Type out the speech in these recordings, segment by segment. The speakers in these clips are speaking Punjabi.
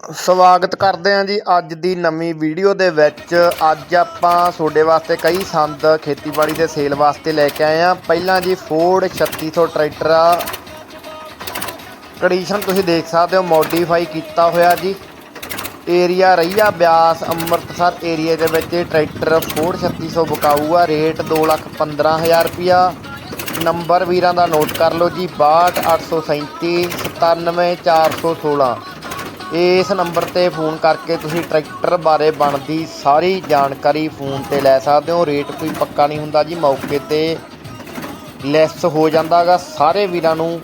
ਸਵਾਗਤ ਕਰਦੇ ਹਾਂ ਜੀ ਅੱਜ ਦੀ ਨਵੀਂ ਵੀਡੀਓ ਦੇ ਵਿੱਚ। ਅੱਜ ਆਪਾਂ ਤੁਹਾਡੇ ਵਾਸਤੇ ਕਈ ਸੰਦ ਖੇਤੀਬਾੜੀ ਦੇ ਸੇਲ ਵਾਸਤੇ ਲੈ ਕੇ ਆਏ ਹਾਂ। ਪਹਿਲਾਂ ਜੀ ਫੋਰਡ 3600 ਟਰੈਕਟਰ ਆ। ਕੰਡੀਸ਼ਨ ਤੁਸੀਂ ਦੇਖ ਸਕਦੇ ਹੋ ਮੋਡੀਫਾਈ ਕੀਤਾ ਹੋਇਆ ਜੀ। ਏਰੀਆ ਰਈਆ ਬਿਆਸ, ਅੰਮ੍ਰਿਤਸਰ ਏਰੀਆ ਦੇ ਵਿੱਚ ਇਹ ਟਰੈਕਟਰ ਫੋਰਡ 3600 ਬਕਾਊ ਆ। ਰੇਟ 215000 ਰੁਪਿਆ ਨੰਬਰ ਵੀਰਾਂ ਦਾ ਨੋਟ ਕਰ ਲਓ ਜੀ 62837 97416 ਇਸ ਨੰਬਰ ਤੇ ਫੋਨ ਕਰਕੇ ਤੁਸੀਂ ਟਰੈਕਟਰ ਬਾਰੇ ਬਣਦੀ ਸਾਰੀ ਜਾਣਕਾਰੀ ਫੋਨ ਤੇ ਲੈ ਸਕਦੇ ਹੋ। ਰੇਟ ਕੋਈ ਪੱਕਾ ਨਹੀਂ ਹੁੰਦਾ ਜੀ, ਮੌਕੇ ਤੇ ਲੈਸ ਹੋ ਜਾਂਦਾਗਾ। ਸਾਰੇ ਵੀਰਾਂ ਨੂੰ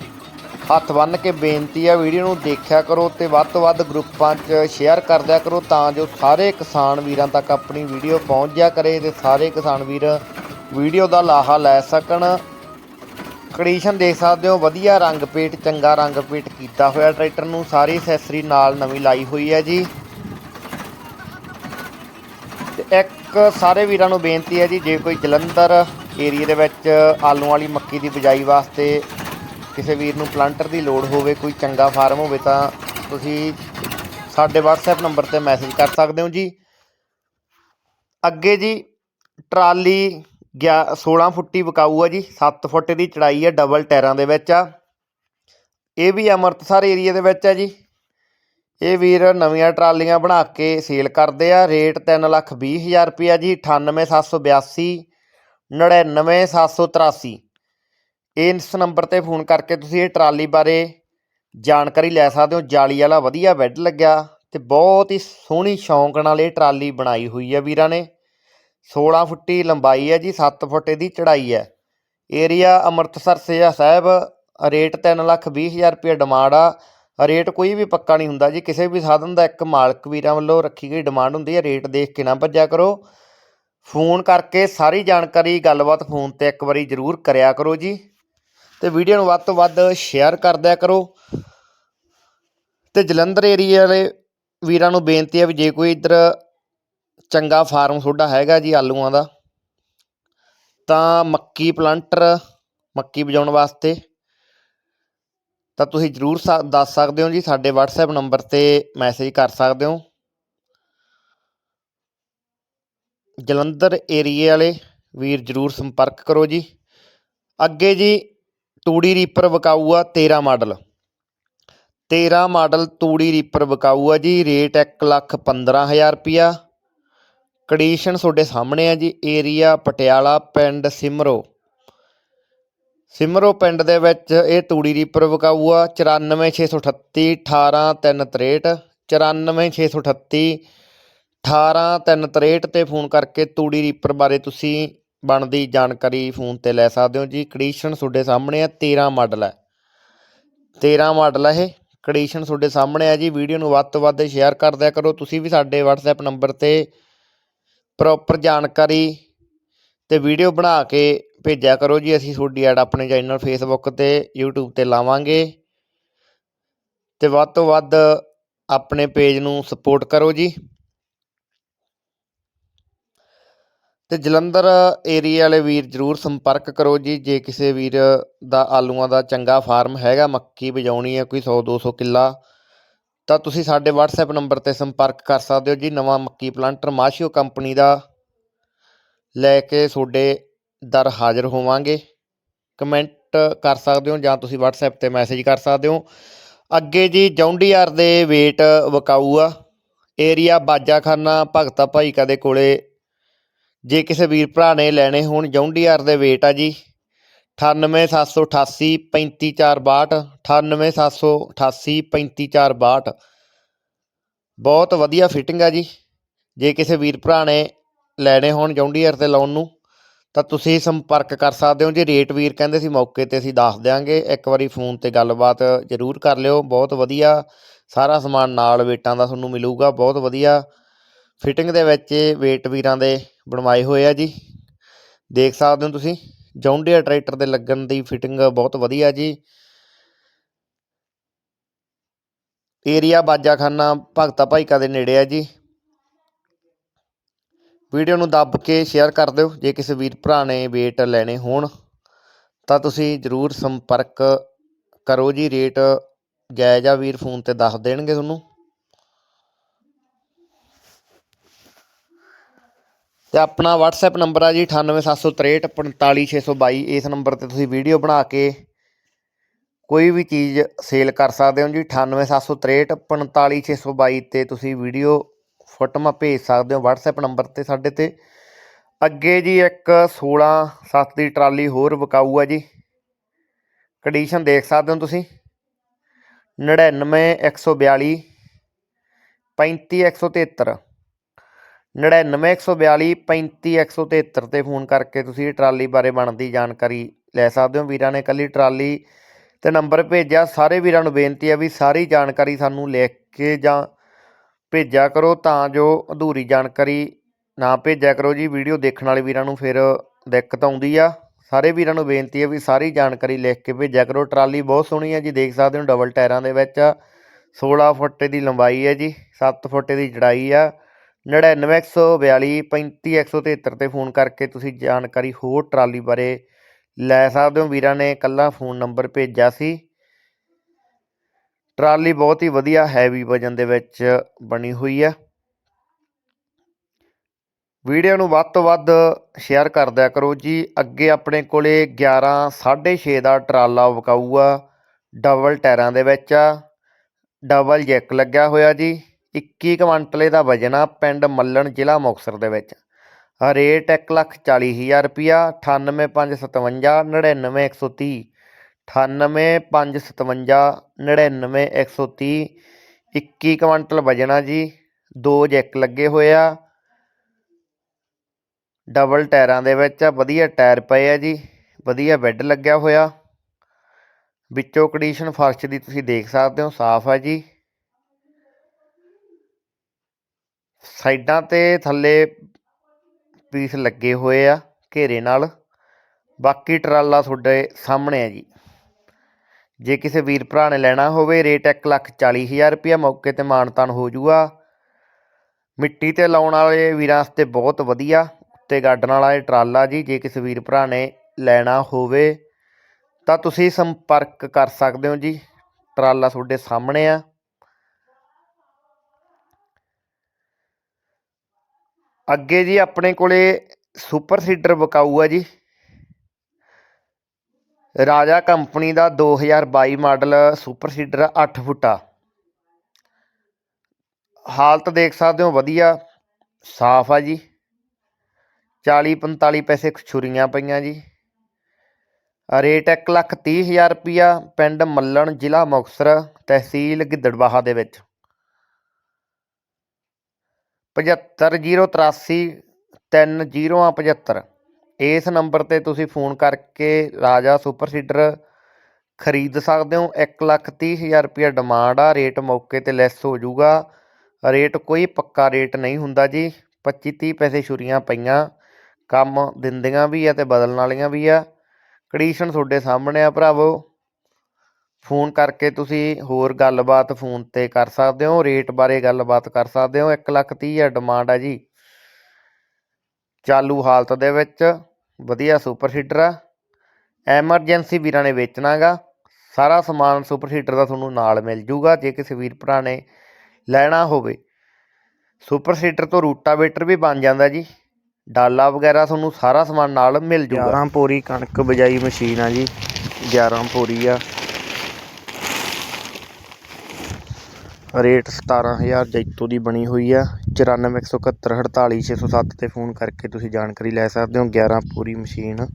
ਹੱਥ ਬੰਨ੍ਹ ਕੇ ਬੇਨਤੀ ਆ, ਵੀਡੀਓ ਨੂੰ ਦੇਖਿਆ ਕਰੋ ਤੇ ਵੱਧ ਤੋਂ ਵੱਧ ਗਰੁੱਪਾਂ 'ਚ ਸ਼ੇਅਰ ਕਰਦਿਆ ਕਰੋ ਤਾਂ ਜੋ ਸਾਰੇ ਕਿਸਾਨ ਵੀਰਾਂ ਤੱਕ ਆਪਣੀ ਵੀਡੀਓ ਪਹੁੰਚ ਜਾ ਕਰੇ ਤੇ ਸਾਰੇ ਕਿਸਾਨ ਵੀਰ ਵੀਡੀਓ ਦਾ ਲਾਹਾ ਲੈ ਸਕਣ। ਕੰਡੀਸ਼ਨ ਦੇਖ ਸਕਦੇ ਹੋ, ਵਧੀਆ ਰੰਗ ਪੇਟ, ਚੰਗਾ ਰੰਗ ਪੇਟ ਕੀਤਾ ਹੋਇਆ। ਟਰੈਕਟਰ ਨੂੰ ਸਾਰੀ ਐਕਸੈਸਰੀ ਨਾਲ ਨਵੀਂ ਲਾਈ ਹੋਈ ਹੈ ਜੀ। ਤੇ ਇੱਕ ਸਾਰੇ ਵੀਰਾਂ ਨੂੰ ਬੇਨਤੀ ਹੈ ਜੀ, ਜੇ ਕੋਈ ਜਲੰਧਰ ਏਰੀਆ ਦੇ ਵਿੱਚ ਆਲੂ ਵਾਲੀ ਮੱਕੀ ਦੀ ਬਿਜਾਈ ਵਾਸਤੇ ਕਿਸੇ ਵੀਰ ਨੂੰ ਪਲਾਂਟਰ ਦੀ ਲੋੜ ਹੋਵੇ, ਕੋਈ ਚੰਗਾ ਫਾਰਮ ਹੋਵੇ, ਤਾਂ ਤੁਸੀਂ ਸਾਡੇ WhatsApp ਨੰਬਰ ਤੇ ਮੈਸੇਜ ਕਰ ਸਕਦੇ ਹੋ ਜੀ। ਅੱਗੇ ਜੀ, ਟਰਾਲੀ ਗਿਆ 16 ਫੁੱਟੀ ਵਿਕਾਊ ਆ ਜੀ 7 ਫੁੱਟ ਦੀ ਚੜਾਈ ਆ ਡਬਲ ਟਾਇਰਾਂ ਦੇ ਵਿੱਚ ਆ। ਇਹ ਵੀ ਅੰਮ੍ਰਿਤਸਰ ਏਰੀਆ ਦੇ ਵਿੱਚ ਆ ਜੀ। ਇਹ ਵੀਰ ਨਵੀਆਂ ਟਰਾਲੀਆਂ ਬਣਾ ਕੇ ਸੇਲ ਕਰਦੇ ਆ, ਰੇਟ 320000 ਰੁਪਿਆ ਜੀ 98782 99783 ਇਸ ਨੰਬਰ ਤੇ ਫੋਨ ਕਰਕੇ ਤੁਸੀਂ ਇਹ ਟਰਾਲੀ ਬਾਰੇ ਜਾਣਕਾਰੀ ਲੈ ਸਕਦੇ ਹੋ। ਜਾਲੀ ਵਾਲਾ ਵਧੀਆ ਬੈੱਡ ਲੱਗਿਆ ਤੇ ਬਹੁਤ ਹੀ ਸੋਹਣੀ ਸ਼ੌਂਕ ਨਾਲ ਇਹ ਟਰਾਲੀ ਬਣਾਈ ਹੋਈ ਹੈ ਵੀਰਾਂ ਨੇ। 16 ਫੁੱਟੀ ਲੰਬਾਈ ਹੈ ਜੀ 7 ਫੁੱਟ ਦੀ ਚੜਾਈ ਹੈ। ਏਰੀਆ ਅੰਮ੍ਰਿਤਸਰ ਸਿਆ ਸਾਹਿਬ ਰੇਟ 320000 ਰੁਪਏ ਡਿਮਾਂਡ ਆ। ਰੇਟ ਕੋਈ ਵੀ ਪੱਕਾ ਨਹੀਂ ਹੁੰਦਾ ਜੀ, ਕਿਸੇ ਵੀ ਸਾਧਨ ਦਾ ਇੱਕ ਮਾਲਕ ਵੀਰਾਂ ਵੱਲੋਂ ਰੱਖੀ ਗਈ ਡਿਮਾਂਡ ਹੁੰਦੀ ਹੈ ਰੇਟ ਦੇਖ ਕੇ ਨਾ ਭੱਜਿਆ ਕਰੋ। ਫੋਨ ਕਰਕੇ ਸਾਰੀ ਜਾਣਕਾਰੀ, ਗੱਲਬਾਤ ਫੋਨ ਤੇ ਇੱਕ ਵਾਰੀ ਜ਼ਰੂਰ ਕਰਿਆ ਕਰੋ ਜੀ। ਤੇ ਵੀਡੀਓ ਨੂੰ ਵੱਧ ਤੋਂ ਵੱਧ ਸ਼ੇਅਰ ਕਰ ਦਿਆ ਕਰੋ। ਤੇ ਜਲੰਧਰ ਏਰੀਆ ਵਾਲੇ ਵੀਰਾਂ ਨੂੰ ਬੇਨਤੀ ਹੈ ਵੀ ਜੇ ਕੋਈ ਇੱਧਰ ਚੰਗਾ ਫਾਰਮ ਤੁਹਾਡਾ ਹੈਗਾ ਜੀ ਆਲੂਆਂ ਦਾ। ਤਾਂ ਮੱਕੀ ਪਲਾਂਟਰ, ਮੱਕੀ ਬਜਾਉਣ ਵਾਸਤੇ। ਤਾਂ ਤੁਸੀਂ ਜਰੂਰ ਦੱਸ ਸਕਦੇ ਹੋ ਜੀ, ਸਾਡੇ WhatsApp ਨੰਬਰ ਤੇ ਮੈਸੇਜ ਕਰ ਸਕਦੇ ਹੋ। ਜਲੰਧਰ ਏਰੀਏ ਵਾਲੇ, ਵੀਰ ਜਰੂਰ ਸੰਪਰਕ ਕਰੋ ਜੀ। ਅੱਗੇ ਜੀ, ਤੂੜੀ ਰੀਪਰ ਵਿਕਾਊ ਆ 13 ਮਾਡਲ। 13 ਮਾਡਲ ਤੂੜੀ ਰੀਪਰ ਵਿਕਾਊ ਆ ਜੀ, ਰੇਟ 115000 ਰੁਪਿਆ ਕੰਡੀਸ਼ਨ ਤੁਹਾਡੇ ਸਾਹਮਣੇ ਆ ਜੀ, ਏਰੀਆ ਪਟਿਆਲਾ ਪਿੰਡ ਸਿਮਰੋ। ਸਿਮਰੋ ਪਿੰਡ ਦੇ ਵਿੱਚ ਇਹ ਤੂੜੀ ਰੀਪਰ ਵਿਕਾਊ ਆ 94638 18363 94638 18363 ਤੇ ਫੋਨ ਕਰਕੇ ਤੂੜੀ ਰੀਪਰ ਬਾਰੇ ਤੁਸੀਂ ਬਣਦੀ ਜਾਣਕਾਰੀ ਫੋਨ ਤੇ ਲੈ ਸਕਦੇ ਹੋ ਜੀ। ਕੰਡੀਸ਼ਨ ਤੁਹਾਡੇ ਸਾਹਮਣੇ ਆ 13 ਮਾਡਲ ਹੈ 13 ਮਾਡਲ ਹੈ ਇਹ। ਕੰਡੀਸ਼ਨ ਤੁਹਾਡੇ ਸਾਹਮਣੇ ਆ ਜੀ। ਵੀਡੀਓ ਨੂੰ ਵੱਧ ਤੋਂ ਵੱਧ ਸ਼ੇਅਰ ਕਰ ਦਿਆ ਕਰੋ। ਤੁਸੀਂ ਵੀ ਸਾਡੇ WhatsApp ਨੰਬਰ ਤੇ ਪ੍ਰੋਪਰ ਜਾਣਕਾਰੀ ਅਤੇ ਵੀਡੀਓ ਬਣਾ ਕੇ ਭੇਜਿਆ ਕਰੋ ਜੀ। ਅਸੀਂ ਤੁਹਾਡੀ ਐਡ ਆਪਣੇ ਚੈਨਲ ਫੇਸਬੁੱਕ ਤੇ, YouTube ਤੇ ਲਾਵਾਂਗੇ ਤੇ ਵੱਧ ਤੋਂ ਵੱਧ ਆਪਣੇ ਪੇਜ ਨੂੰ ਸਪੋਰਟ ਕਰੋ ਜੀ। ਤੇ ਜਲੰਧਰ ਏਰੀਆ ਵਾਲੇ ਵੀਰ ਜਰੂਰ ਸੰਪਰਕ ਕਰੋ ਜੀ। ਜੇ ਕਿਸੇ ਵੀਰ ਦਾ ਆਲੂਆਂ ਦਾ ਚੰਗਾ ਫਾਰਮ ਹੈਗਾ, ਮੱਕੀ ਬਜਾਉਣੀ ਹੈ ਕੋਈ 100 200 ਕਿੱਲਾ ਤਾਂ ਤੁਸੀਂ ਸਾਡੇ WhatsApp ਨੰਬਰ ਤੇ ਸੰਪਰਕ ਕਰ ਸਕਦੇ ਹੋ ਜੀ, ਨਵਾਂ ਮੱਕੀ ਪਲਾਂਟਰ ਮਾਸ਼ੀਓ ਕੰਪਨੀ ਦਾ। ਲੈ ਕੇ ਤੁਹਾਡੇ ਦਰ ਹਾਜ਼ਰ ਹੋਵਾਂਗੇ। ਕਮੈਂਟ ਕਰ ਸਕਦੇ ਹੋ ਜਾਂ ਤੁਸੀਂ WhatsApp ਤੇ ਮੈਸੇਜ ਕਰ ਸਕਦੇ ਹੋ। ਅੱਗੇ ਜੀ, ਜੌਂਡੀਆਰ ਦੇ ਵੇਟ ਵਕਾਊ ਆ। ਏਰੀਆ ਬਾਜਾਖਾਨਾ, ਭਗਤਾ ਭਾਈ ਦੇ ਕੋਲੇ। ਜੇ ਕਿਸੇ ਵੀਰ ਭਰਾ ਨੇ ਲੈਣੇ ਹੋਣ, ਜੌਂਡੀਆਰ ਦੇ ਵੇਟ ਆ ਜੀ। ਅਠਾਨਵੇਂ ਸੱਤ ਸੌ ਅਠਾਸੀ, ਪੈਂਤੀ ਚਾਰ ਬਾਹਠ, ਅਠਾਨਵੇਂ ਸੱਤ ਸੌ ਅਠਾਸੀ, ਪੈਂਤੀ ਚਾਰ ਬਾਹਠ। ਬਹੁਤ ਵਧੀਆ ਫਿਟਿੰਗ ਆ ਜੀ। ਜੇ ਕਿਸੇ ਵੀਰ ਭਰਾ ਨੇ ਲੈਣੇ ਹੋਣ ਜੌਂਡੀਆਰ ਤੇ ਲਾਉਣ ਨੂੰ, ਤਾਂ ਤੁਸੀਂ ਸੰਪਰਕ ਕਰ ਸਕਦੇ ਹੋ ਜੇ। ਰੇਟ ਵੀਰ ਕਹਿੰਦੇ ਸੀ, ਮੌਕੇ ਤੇ ਅਸੀਂ ਦੱਸ ਦਿਆਂਗੇ। ਇੱਕ ਵਾਰੀ ਫੋਨ ਤੇ ਗੱਲਬਾਤ ਜ਼ਰੂਰ ਕਰ ਲਿਓ। ਬਹੁਤ ਵਧੀਆ। ਸਾਰਾ ਸਮਾਨ ਨਾਲ ਵੇਟਾਂ ਦਾ ਤੁਹਾਨੂੰ ਮਿਲੂਗਾ। ਬਹੁਤ ਵਧੀਆ। ਫਿਟਿੰਗ ਦੇ ਵਿੱਚ ਵੇਟ ਵੀਰਾਂ ਦੇ ਬਣਵਾਏ ਹੋਏ ਆ ਜੀ। ਦੇਖ ਸਕਦੇ ਹੋ ਤੁਸੀਂ। ਜੌਂਡੀਆ ਟਰੈਕਟਰ ਦੇ ਲੱਗਣ ਦੀ ਫਿਟਿੰਗ ਬਹੁਤ ਵਧੀਆ ਜੀ। ਏਰੀਆ ਬਾਜਾਖਾਨਾ ਭਗਤਾ ਭਾਈਕਾ ਦੇ ਨੇੜੇ ਆ ਜੀ। ਵੀਡੀਓ ਨੂੰ ਦੱਬ ਕੇ ਸ਼ੇਅਰ ਕਰ ਦਿਓ, ਜੇ ਕਿਸੇ ਵੀਰ ਭਰਾ ਨੇ ਵੇਟ ਲੈਣੇ ਹੋਣ, ਤਾਂ ਤੁਸੀਂ ਜਰੂਰ ਸੰਪਰਕ ਕਰੋ ਜੀ। ਰੇਟ ਜਾਇਜ਼ ਆ ਵੀਰ ਫੋਨ ਤੇ ਦੱਸ ਦੇਣਗੇ ਤੁਹਾਨੂੰ। ਤੇ ਆਪਣਾ WhatsApp ਨੰਬਰ ਆ ਜੀ 9876345622 ਇਸ ਨੰਬਰ ਤੇ ਤੁਸੀਂ ਵੀਡੀਓ ਬਣਾ ਕੇ ਕੋਈ ਵੀ ਚੀਜ਼ ਸੇਲ ਕਰ ਸਕਦੇ ਹੋ ਜੀ। 9876345622 ਤੇ ਤੁਸੀਂ ਵੀਡੀਓ ਫੋਟੋਆਂ ਭੇਜ ਸਕਦੇ ਹੋ WhatsApp ਨੰਬਰ ਤੇ ਸਾਡੇ ਤੇ। ਅੱਗੇ ਜੀ ਇੱਕ 16 7 ਦੀ ਟਰਾਲੀ ਹੋਰ ਵਿਕਾਊ ਆ ਜੀ। ਕੰਡੀਸ਼ਨ ਦੇਖ ਸਕਦੇ ਹੋ ਤੁਸੀਂ। 99 142 35 173 99 142 35 173 ਤੇ ਫੋਨ ਕਰਕੇ ਤੁਸੀਂ ਟਰਾਲੀ ਬਾਰੇ ਬਣਦੀ ਜਾਣਕਾਰੀ ਲੈ ਸਕਦੇ ਹੋ। ਵੀਰਾਂ ਨੇ ਕੱਲੀ ਟਰਾਲੀ ਤੇ ਨੰਬਰ ਭੇਜਿਆ। ਸਾਰੇ ਵੀਰਾਂ ਨੂੰ ਬੇਨਤੀ ਹੈ ਵੀ ਸਾਰੀ ਜਾਣਕਾਰੀ ਸਾਨੂੰ ਲਿਖ ਕੇ ਜਾਂ ਭੇਜਿਆ ਕਰੋ ਤਾਂ ਜੋ ਅਧੂਰੀ ਜਾਣਕਾਰੀ ਨਾ ਭੇਜਿਆ ਕਰੋ ਜੀ। ਵੀਡੀਓ ਦੇਖਣ ਵਾਲੇ ਵੀਰਾਂ ਨੂੰ ਫਿਰ ਦਿੱਕਤ ਆਉਂਦੀ ਆ। ਸਾਰੇ ਵੀਰਾਂ ਨੂੰ ਬੇਨਤੀ ਹੈ ਵੀ ਸਾਰੀ ਜਾਣਕਾਰੀ ਲਿਖ ਕੇ ਭੇਜਿਆ ਕਰੋ। ਟਰਾਲੀ ਬਹੁਤ ਸੋਹਣੀ ਹੈ ਜੀ। ਦੇਖ ਸਕਦੇ ਹੋ ਡਬਲ ਟਾਇਰਾਂ ਦੇ ਵਿੱਚ ਆ 16 ਫੁੱਟ ਦੀ ਲੰਬਾਈ ਹੈ ਜੀ। 7 ਫੁੱਟ ਦੀ ਜੜਾਈ ਆ। 99142 35173 ਤੇ ਫੋਨ ਕਰਕੇ ਤੁਸੀਂ ਜਾਣਕਾਰੀ ਹੋਰ ਟਰਾਲੀ ਬਾਰੇ ਲੈ ਸਕਦੇ ਹੋ। ਵੀਰਾਂ ਨੇ ਇਕੱਲਾ ਫੋਨ ਨੰਬਰ ਭੇਜਿਆ ਸੀ। ਟਰਾਲੀ ਬਹੁਤ ਹੀ ਵਧੀਆ ਹੈਵੀ ਵਜਨ ਦੇ ਵਿੱਚ ਬਣੀ ਹੋਈ ਆ ਵੀਡੀਓ ਨੂੰ ਵੱਧ ਤੋਂ ਵੱਧ ਸ਼ੇਅਰ ਕਰ ਦਿਆ ਕਰੋ ਜੀ। ਅੱਗੇ ਆਪਣੇ ਕੋਲੇ 11 6.5 ਦਾ ਟਰਾਲਾ ਵਿਕਾਊ ਡਬਲ ਟਾਇਰਾਂ ਦੇ ਵਿੱਚ ਆ। ਡਬਲ ਜੈਕ ਲੱਗਿਆ ਹੋਇਆ ਜੀ। 21 ਕੁਇੰਟਲੇ ਦਾ ਵਜਨ ਪਿੰਡ ਮੱਲਣ ਜ਼ਿਲ੍ਹਾ ਮੁਕਤਸਰ ਦੇ ਵਿੱਚ। ਰੇਟ 140000 ਰੁਪਿਆ 98557 99130 98557 99130 21 ਕੁਇੰਟਲ ਵਜਨ ਆ ਜੀ, ਦੋ ਜੈਕ ਲੱਗੇ ਹੋਏ ਆ। ਡਬਲ ਟਾਇਰਾਂ ਦੇ ਵਿੱਚ ਵਧੀਆ ਟਾਇਰ ਪਏ ਆ ਜੀ, ਵਧੀਆ ਬੈੱਡ ਲੱਗਿਆ ਹੋਇਆ। ਵਿੱਚੋਂ ਕੰਡੀਸ਼ਨ ਫਰਸ਼ ਦੀ ਤੁਸੀਂ ਦੇਖ ਸਕਦੇ ਹੋ, ਸਾਫ਼ ਆ ਜੀ। ਸਾਈਡਾਂ ਤੇ ਥੱਲੇ ਪੀਸ ਲੱਗੇ ਹੋਏ ਆ ਘੇਰੇ ਨਾਲ। ਬਾਕੀ ਟਰਾਲਾ ਤੁਹਾਡੇ ਸਾਹਮਣੇ ਆ ਜੀ। ਜੇ ਕਿਸੇ ਵੀਰ ਭਰਾ ਨੇ ਲੈਣਾ ਹੋਵੇ, ਰੇਟ 140000 ਰੁਪਇਆ ਮੌਕੇ ਤੇ ਮਾਨਤਾਨ ਹੋ ਜੂਗਾ। ਮਿੱਟੀ ਤੇ ਲਾਉਣ ਵਾਲੇ ਵੀਰਾਂ ਵਾਸਤੇ ਬਹੁਤ ਵਧੀਆ। ਉੱਤੇ ਗਾਡਣ ਵਾਲਾ ਇਹ ਟਰਾਲਾ ਜੀ, ਜੇ ਕਿਸੇ ਵੀਰ ਭਰਾ ਨੇ ਲੈਣਾ ਹੋਵੇ, ਤਾਂ ਤੁਸੀਂ ਸੰਪਰਕ ਕਰ ਸਕਦੇ ਹੋ ਜੀ। ਟਰਾਲਾ ਤੁਹਾਡੇ ਸਾਹਮਣੇ ਆ। ਅੱਗੇ ਜੀ ਆਪਣੇ ਕੋਲੇ ਸੁਪਰ ਸੀਡਰ ਵਿਕਾਊ ਆ ਜੀ। ਰਾਜਾ ਕੰਪਨੀ ਦਾ 2022 ਮਾਡਲ ਸੁਪਰ ਸੀਡਰ 8 ਫੁੱਟਾ। ਹਾਲਤ ਦੇਖ ਸਕਦੇ ਹੋ ਵਧੀਆ, ਸਾਫ਼ ਆ ਜੀ। 40 45 ਪੈਸੇ ਛੁਰੀਆਂ ਪਈਆਂ ਜੀ। ਰੇਟ 1 ਲੱਖ ਤੀਹ ਹਜ਼ਾਰ ਰੁਪਿਆ ਪਿੰਡ ਮੱਲਣ ਜ਼ਿਲ੍ਹਾ ਮੁਕਤਸਰ ਤਹਿਸੀਲ ਗਿੱਦੜਬਾਹਾ ਦੇ ਵਿੱਚ। 75083 3075 ਇਸ ਨੰਬਰ ਤੇ ਤੁਸੀਂ ਫੋਨ ਕਰਕੇ ਰਾਜਾ ਸੁਪਰ ਸੀਡਰ ਖਰੀਦ ਸਕਦੇ ਹੋ। 1 ਲੱਖ ਤੀਹ ਹਜ਼ਾਰ ਰੁਪਿਆ ਡਿਮਾਂਡ ਆ। ਰੇਟ ਮੌਕੇ ਤੇ ਲੈਸ ਹੋ ਜਾਊਗਾ। ਰੇਟ ਕੋਈ ਪੱਕਾ ਰੇਟ ਨਹੀਂ ਹੁੰਦਾ ਜੀ। 25 30 ਪੈਸੇ ਛੁਰੀਆਂ ਪਈਆਂ। ਕੰਮ ਦਿੰਦੀਆਂ ਵੀ ਆ ਤੇ ਬਦਲਣ ਵਾਲੀਆਂ ਵੀ ਆ। ਕੰਡੀਸ਼ਨ ਤੁਹਾਡੇ ਸਾਹਮਣੇ ਆ ਭਰਾਵੋ। ਫੋਨ ਕਰਕੇ ਤੁਸੀਂ ਹੋਰ ਗੱਲਬਾਤ ਫੋਨ ਤੇ ਕਰ ਸਕਦੇ ਹੋ, ਰੇਟ ਬਾਰੇ ਗੱਲਬਾਤ ਕਰ ਸਕਦੇ ਹੋ। ਇੱਕ ਲੱਖ ਤੀਹ ਹਜ਼ਾਰ ਡਿਮਾਂਡ ਆ ਜੀ। ਚਾਲੂ ਹਾਲਤ ਦੇ ਵਿੱਚ ਵਧੀਆ ਸੁਪਰ ਸੀਡਰ ਆ। ਐਮਰਜੈਂਸੀ ਵੀਰਾਂ ਨੇ ਵੇਚਣਾਗਾ ਸਾਰਾ ਸਮਾਨ ਸੁਪਰ ਸੀਡਰ ਦਾ ਤੁਹਾਨੂੰ ਨਾਲ ਮਿਲ ਜੂਗਾ, ਜੇ ਕਿਸੇ ਵੀਰ ਭਰਾ ਨੇ ਲੈਣਾ ਹੋਵੇ। ਸੁਪਰ ਸੀਡਰ ਤੋਂ ਰੂਟਾਵੇਟਰ ਵੀ ਬਣ ਜਾਂਦਾ ਜੀ। ਡਾਲਾ ਵਗੈਰਾ ਤੁਹਾਨੂੰ ਸਾਰਾ ਸਮਾਨ ਨਾਲ ਮਿਲ ਜੂਗਾ। 11 ਪੋਰੀ ਕਣਕ ਬਜਾਈ ਮਸ਼ੀਨ ਆ ਜੀ। 11 ਪੋਰੀ ਆ। ਰੇਟ 17000 ਜੈਤੋ ਦੀ ਬਣੀ ਹੋਈ ਆ। 9417148607 ਤੇ ਫੋਨ ਕਰਕੇ ਤੁਸੀਂ ਜਾਣਕਾਰੀ ਲੈ ਸਕਦੇ ਹੋ। 11 ਪੂਰੀ ਮਸ਼ੀਨ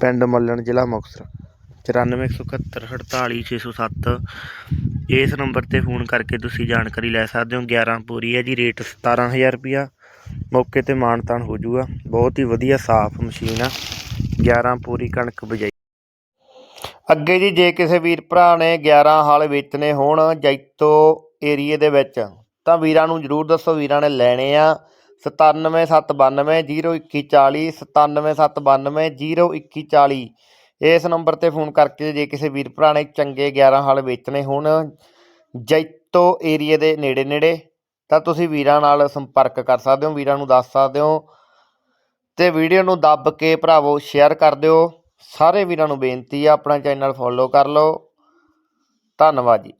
ਪਿੰਡ ਮੱਲਣ, ਜ਼ਿਲ੍ਹਾ ਮੁਕਤਸਰ। 9417148607 ਇਸ ਨੰਬਰ ਤੇ ਫੋਨ ਕਰਕੇ ਤੁਸੀਂ ਜਾਣਕਾਰੀ ਲੈ ਸਕਦੇ ਹੋ। 11 ਪੂਰੀ ਹੈ ਜੀ, ਰੇਟ 17000 ਰੁਪਿਆ ਮੌਕੇ ਤੇ ਮਾਨਤਾਨ ਹੋ ਜਾਊਗਾ ਬਹੁਤ ਹੀ ਵਧੀਆ ਸਾਫ਼ ਮਸ਼ੀਨ ਆ। 11 ਪੂਰੀ ਕਣਕ ਬਜਾਈ ਅੱਗੇ ਜੀ, ਜੇ ਕਿਸੇ ਵੀਰ ਭਰਾ ਨੇ 11 ਹਾਲ ਵੇਚਣੇ ਹੋਣ ਜੈਤੋ ਏਰੀਏ ਦੇ ਵਿੱਚ, ਤਾਂ ਵੀਰਾਂ ਨੂੰ ਜਰੂਰ ਦੱਸੋ, ਵੀਰਾਂ ਨੇ ਲੈਣੇ ਆ 9779202140 9779202140 ਇਸ ਨੰਬਰ ਤੇ ਫੋਨ ਕਰਕੇ ਜੇ ਕਿਸੇ ਵੀਰ ਭਰਾ ਨੇ ਚੰਗੇ 11 ਹਾਲ ਵੇਚਣੇ ਹੋਣ ਜੈਤੋ ਏਰੀਏ ਦੇ ਨੇੜੇ ਨੇੜੇ ਤਾਂ ਤੁਸੀਂ ਵੀਰਾਂ ਨਾਲ ਸੰਪਰਕ ਕਰ ਸਕਦੇ ਹੋ, ਵੀਰਾਂ ਨੂੰ ਦੱਸ ਸਕਦੇ ਹੋ। ਤੇ ਵੀਡੀਓ ਨੂੰ ਦੱਬ ਕੇ ਭਰਾਵੋ, ਸ਼ੇਅਰ ਕਰ ਦਿਓ। ਸਾਰੇ ਵੀਰਾਂ ਨੂੰ ਬੇਨਤੀ ਆ ਆਪਣਾ ਚੈਨਲ ਫੋਲੋ ਕਰ ਲਓ। ਧੰਨਵਾਦ ਜੀ।